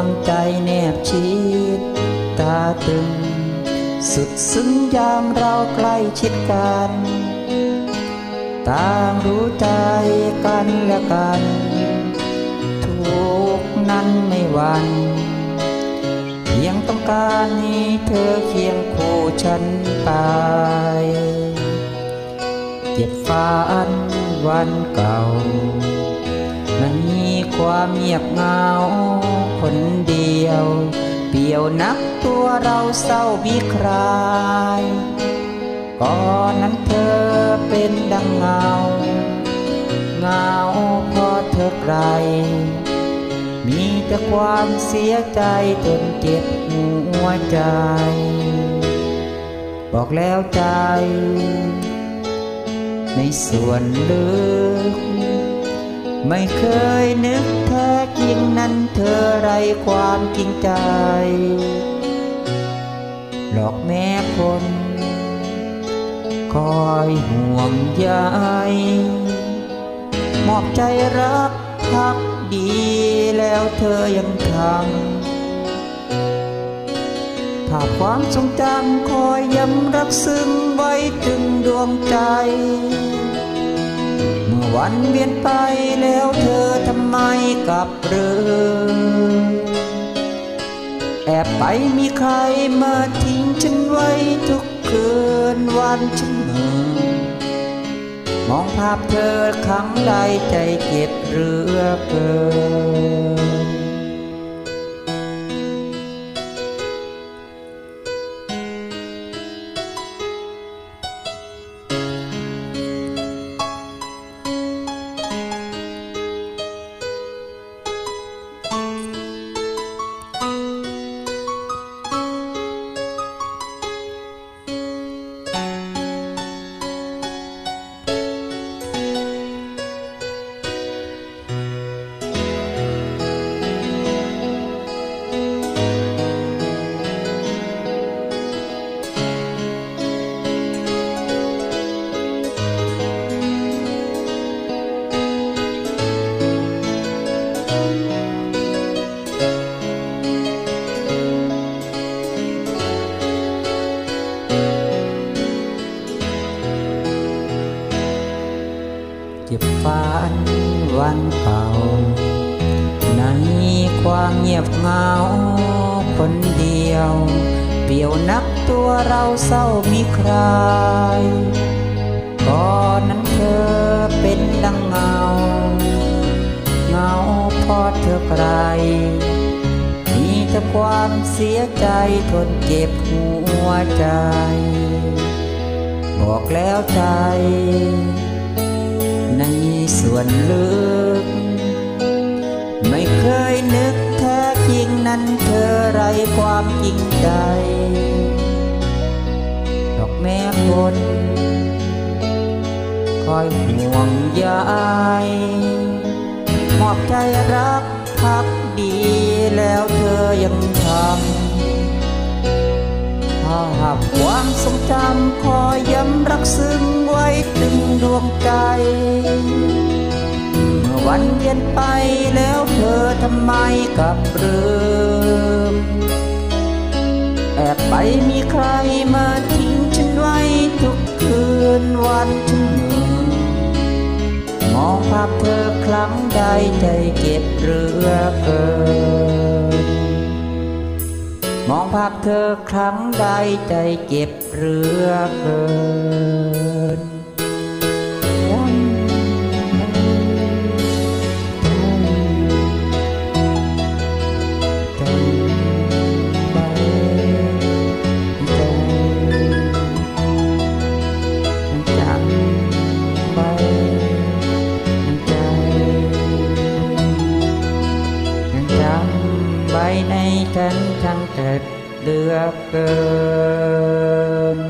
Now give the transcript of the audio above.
างใจแนบชิดตาตึง สุดซึ้งยามเราใกล้ชิดกัน ต่างรู้ใจกันและกัน ทุกนั้นไม่หวันเพียงต้องการให้เธอเคียงคู่ฉันไปเก็บฝันวันเก่า ความเงียบเงาคนเดียว เปี่ยวนักตัวเราเศร้าวิครายก่อนนั้นเธอเป็นดังเงา เงาพอเธอไกล มีแต่ความเสียใจจนเจ็บหัวใจ บอกแล้วใจ ในส่วนลึกไม่เคยนึก เธอไรความจริงใจ หลอกแม่คนคอยห่วงใยมอบใจรักพักดีแล้วเธอยังทำภาพความทรงจำคอยย้ำรักซึ้งไว้ถึงดวงใจ วันเวียนไปแล้วเธอทำไมกลับเรือแอบไปมีใครมาทิ้งฉันไว้ทุกคืนวันฉันเหมือมองภาพเธอครั้งใดใจเจ็บเรือเกิน ก็บฝันวันเก่า ในความเงียบเหงาคนเดียว เปี่ยวนักตัวเราเศร้ามีใครก่อนนั้นเธอเป็นดังเงา เงาพอเธอไกลมีแต่ความเสียใจทนเจ็บหัวใจ บอกแล้วใจ วนลึก ไม่เคยนึกแท้จริงนั้นเธอไรความจริงใจดอกแม่คนคอยห่วงใยมอบใจรักพักดีแล้วเธอยังทำภาพความทรงจำคอยย้ำรักซึ้งไว้ถึงดวงใจ วันเย็นไปแล้วเธอทำไมกลับเรืมแอบไปมีใครมาทิ้งฉันไว้ทุกคืนวันฉันเหนื่อยมองภาพเธอครั้งใดใจเจ็บเรือเกินมองภาพเธอครั้งใดใจเจ็บเรือเกิน ไว้ในฉันทั้งเกิดเลือกเกิน